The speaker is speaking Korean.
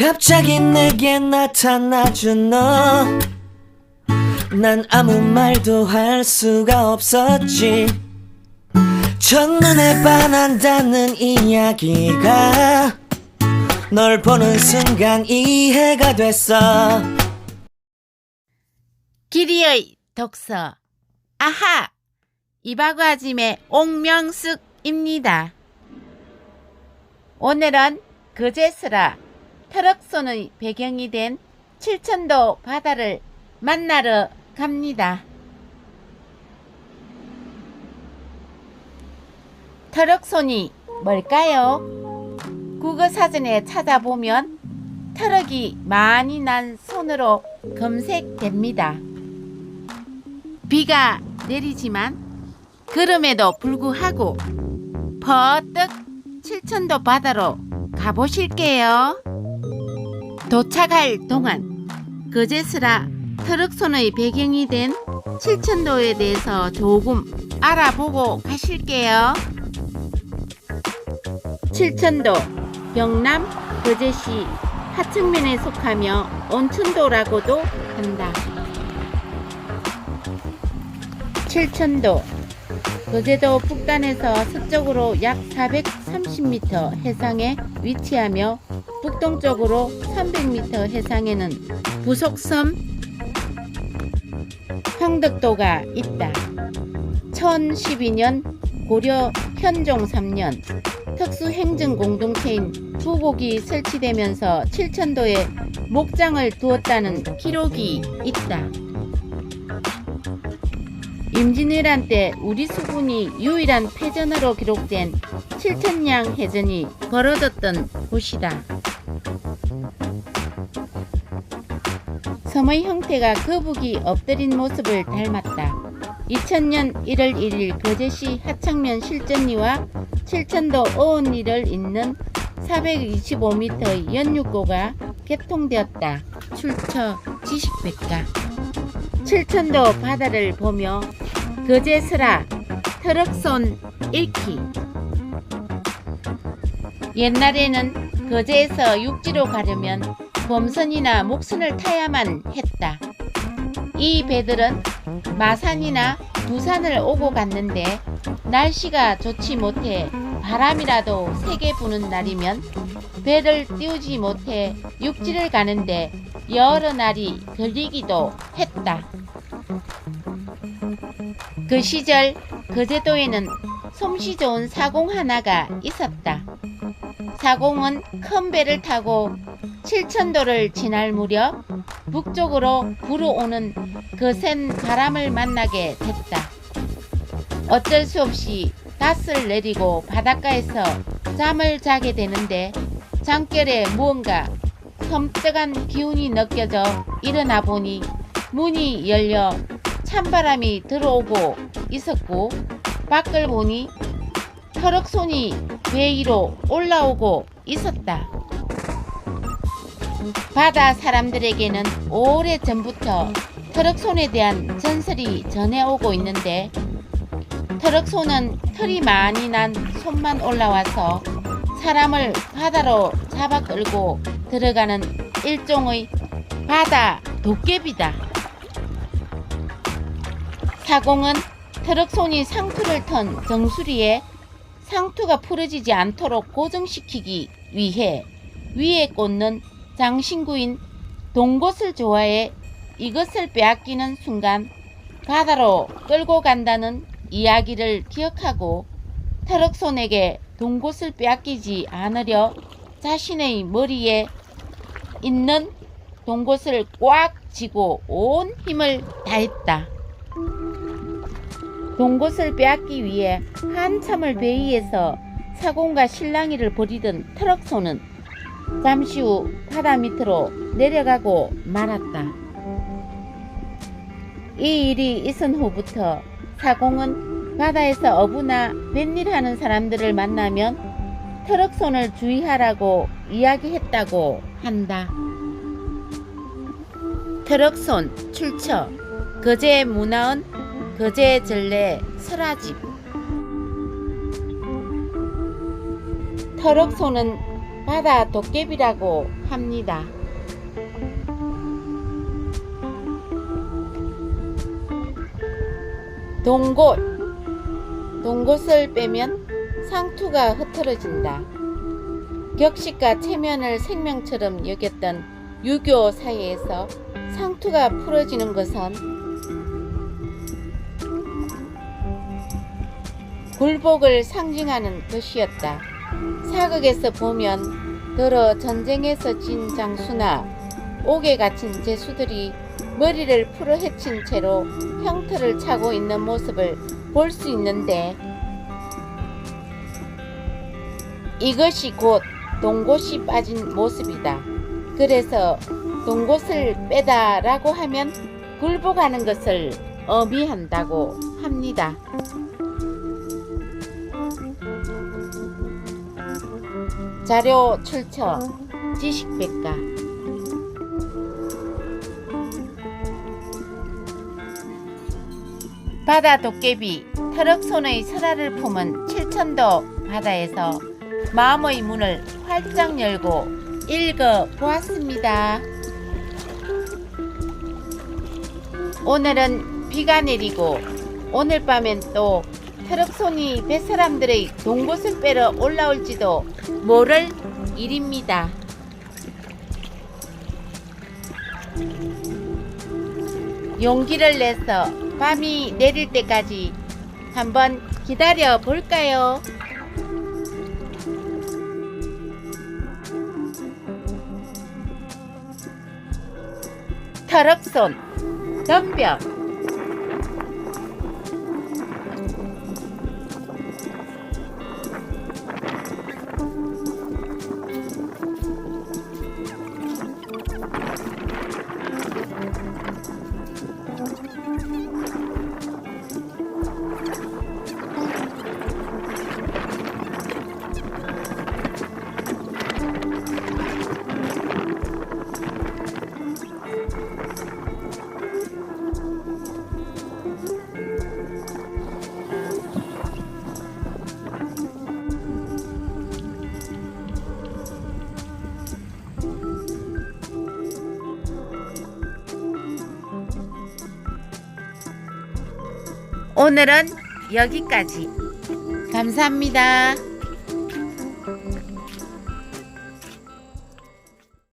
갑자기 내게 나타나준 너. 난 아무 말도 할 수가 없었지. 첫눈에 반한다는 이야기가 널 보는 순간 이해가 됐어. 길이의 독서 아하 이바구아짐의 옥명숙입니다. 오늘은 그제스라 트럭선의 배경이 된 칠천도 바다를 만나러 갑니다. 트럭선이 뭘까요? 국어사전에 찾아보면 트럭이 많이 난 손으로 검색됩니다. 비가 내리지만 그럼에도 불구하고 버뜩 칠천도 바다로 가보실게요. 도착할 동안 그제스라 트럭손의 배경이 된 칠천도에 대해서 조금 알아보고 가실게요. 칠천도 경남 거제시 하층면에 속하며 온천도라고도 한다. 칠천도 거제도 북단에서 서쪽으로 약 430m 해상에 위치하며 북동쪽으로 300m 해상에는 부속섬 황덕도가 있다. 1012년 고려 현종 3년 특수행정공동체인 부곡이 설치되면서 칠천도에 목장을 두었다는 기록이 있다. 임진왜란 때 우리 수군이 유일한 패전으로 기록된 칠천량 해전이 벌어졌던 곳이다. 섬의 형태가 거북이 엎드린 모습을 닮았다. 2000년 1월 1일 거제시 하창면 실전리와 칠천도 어원리를 잇는 425m의 연육고가 개통되었다. 출처 지식백과 칠천도 바다를 보며 거제스라 트럭손 읽기 옛날에는 거제에서 육지로 가려면 범선이나 목선을 타야만 했다. 이 배들은 마산이나 부산을 오고 갔는데 날씨가 좋지 못해 바람이라도 세게 부는 날이면 배를 띄우지 못해 육지를 가는데 여러 날이 걸리기도 했다. 그 시절 거제도에는 솜씨 좋은 사공 하나가 있었다. 사공은 큰 배를 타고 칠천도를 지날 무렵 북쪽으로 불어오는 거센 바람을 만나게 됐다. 어쩔 수 없이 닷을 내리고 바닷가에서 잠을 자게 되는데 잠결에 무언가 섬뜩한 기운이 느껴져 일어나 보니 문이 열려 찬바람이 들어오고 있었고 밖을 보니 터럭손이 배 위로 올라오고 있었다. 바다 사람들에게는 오래 전부터 터럭손에 대한 전설이 전해오고 있는데 터럭손은 털이 많이 난 손만 올라와서 사람을 바다로 잡아 끌고 들어가는 일종의 바다 도깨비다. 사공은 트럭손이 상투를 턴 정수리에 상투가 풀어지지 않도록 고정시키기 위해 위에 꽂는 장신구인 동곳을 좋아해 이것을 빼앗기는 순간 바다로 끌고 간다는 이야기를 기억하고 트럭손에게 동곳을 빼앗기지 않으려 자신의 머리에 있는 동곳을 꽉 쥐고 온 힘을 다했다. 동곳을 빼앗기 위해 한참을 배 위에서 사공과 실랑이를 벌이던 트럭손은 잠시 후 바다 밑으로 내려가고 말았다. 이 일이 있은 후부터 사공은 바다에서 어부나 뱃일하는 사람들을 만나면 트럭손을 주의하라고 이야기했다고 한다. 트럭손 출처 거제 문화원 거제 전래 설화집 터럭소는 바다 도깨비라고 합니다. 동곳 동곳을 빼면 상투가 흐트러진다. 격식과 체면을 생명처럼 여겼던 유교 사회에서 상투가 풀어지는 것은 굴복을 상징하는 것이었다. 사극에서 보면 더러 전쟁에서 진 장수나 옥에 갇힌 제수들이 머리를 풀어 헤친 채로 형틀을 차고 있는 모습을 볼 수 있는데 이것이 곧 동곳이 빠진 모습이다. 그래서 동곳을 빼다 라고 하면 굴복하는 것을 의미한다고 합니다. 자료 출처 지식백과 바다 도깨비 트럭손의 설화를 품은 칠천도 바다에서 마음의 문을 활짝 열고 읽어 보았습니다. 오늘은 비가 내리고 오늘 밤엔 또 트럭손이 뱃사람들의 동곳을 빼러 올라올지도 모를 일입니다. 용기를 내서 밤이 내릴 때까지 한번 기다려 볼까요? 터럭손 덤벼 오늘은 여기까지 감사합니다.